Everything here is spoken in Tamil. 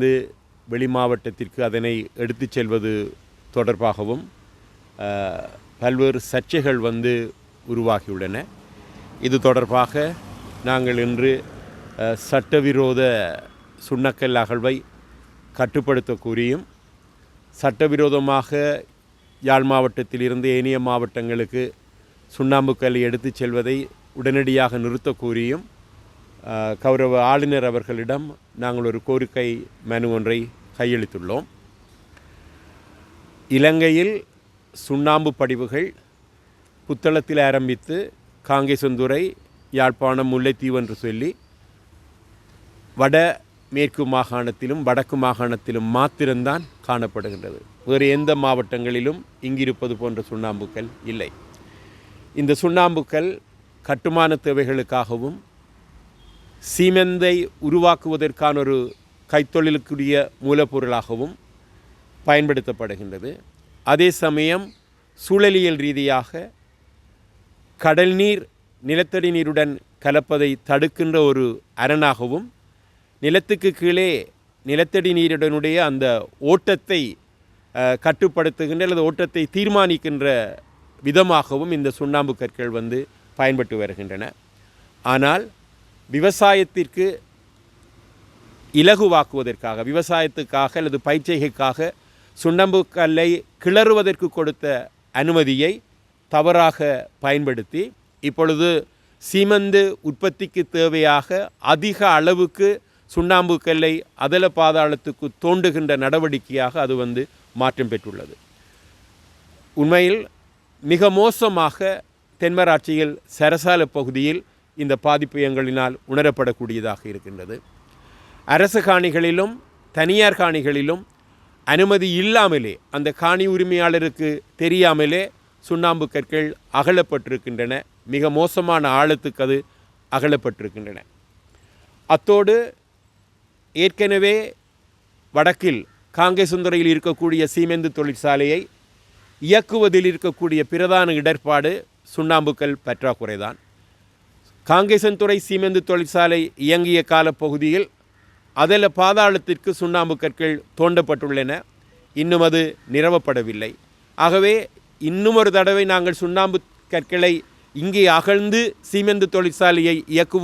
இருந்து வெளி மாவட்டத்திற்கு அதனை எடுத்துச் செல்வது தொடர்பாகவும் பல்வேறு சர்ச்சைகள் வந்து உருவாகியுள்ளன. இது தொடர்பாக நாங்கள் இன்று சட்டவிரோத சுண்ணக்கல் அகழ்வை கட்டுப்படுத்த கூறியும் சட்டவிரோதமாக யாழ் மாவட்டத்திலிருந்து ஏனைய மாவட்டங்களுக்கு சுண்ணாம்புக்கல்லை எடுத்துச் செல்வதை உடனடியாக நிறுத்த கூறியும் கௌரவ ஆளுநர் அவர்களிடம் நாங்கள் ஒரு கோரிக்கை மனு ஒன்றை கையளித்துள்ளோம். இலங்கையில் சுண்ணாம்பு படிவுகள் புத்தளத்தில் ஆரம்பித்து காங்கேசந்துறை யாழ்ப்பாணம் முல்லைத்தீவு என்று சொல்லி வட மேற்கு மாகாணத்திலும் வடக்கு மாகாணத்திலும் மாத்திரம்தான் காணப்படுகின்றது. வேறு எந்த மாவட்டங்களிலும் இங்கிருப்பது போன்ற சுண்ணாம்புக்கள் இல்லை. இந்த சுண்ணாம்புக்கள் கட்டுமான தேவைகளுக்காகவும் சீமெந்தை உருவாக்குவதற்கான ஒரு கைத்தொழிலுக்குரிய மூலப்பொருளாகவும் பயன்படுத்தப்படுகின்றது. அதே சமயம் சூழலியல் ரீதியாக கடல் நீர் நிலத்தடி நீருடன் கலப்பதை தடுக்கின்ற ஒரு அரணாகவும் நிலத்துக்கு கீழே நிலத்தடி நீருடனுடைய அந்த ஓட்டத்தை கட்டுப்படுத்துகின்ற அல்லது ஓட்டத்தை தீர்மானிக்கின்ற விதமாகவும் இந்த சுண்ணாம்பு கற்கள் வந்து பயன்பட்டு வருகின்றன. ஆனால் விவசாயத்திற்கு இலகுவாக்குவதற்காக விவசாயத்துக்காக அல்லது பயிற்சிகைக்காக சுண்ணம்பு கல்லை கிளறுவதற்கு கொடுத்த அனுமதியை தவறாக பயன்படுத்தி இப்பொழுது சீமந்து உற்பத்திக்கு தேவையாக அதிக அளவுக்கு சுண்ணாம்பு கல்லை அதல பாதாளத்துக்கு தோண்டுகின்ற நடவடிக்கையாக அது வந்து மாற்றம் பெற்றுள்ளது. உண்மையில் மிக மோசமாக தென்மராட்சியில் சரசால பகுதியில் இந்த பாதிப்பு எங்களினால் உணரப்படக்கூடியதாக இருக்கின்றது. அரசு காணிகளிலும் தனியார் காணிகளிலும் அனுமதி இல்லாமலே அந்த காணி உரிமையாளருக்கு தெரியாமலே சுண்ணாம்பு கற்கள் அகலப்பட்டிருக்கின்றன. மிக மோசமான ஆழத்துக்கு அது அகலப்பட்டிருக்கின்றன. அத்தோடு ஏற்கனவே வடக்கில் காங்கேசுந்தரையில் இருக்கக்கூடிய சீமெந்து தொழிற்சாலையை இயக்குவதில் இருக்கக்கூடிய பிரதான இடர்பாடு சுண்ணாம்புக்கல் பற்றாக்குறைதான். காங்கேசன்துறை சீமெந்து தொழிற்சாலை இயங்கிய காலப்பகுதியில் அதில் பாதாளத்திற்கு சுண்ணாம்பு கற்கள் தோண்டப்பட்டுள்ளன. இன்னும் அது நிரவப்படவில்லை. ஆகவே இன்னும் ஒரு தடவை நாங்கள் சுண்ணாம்பு கற்களை இங்கே அகழ்ந்து சீமெந்து தொழிற்சாலையை இயக்குவோம்.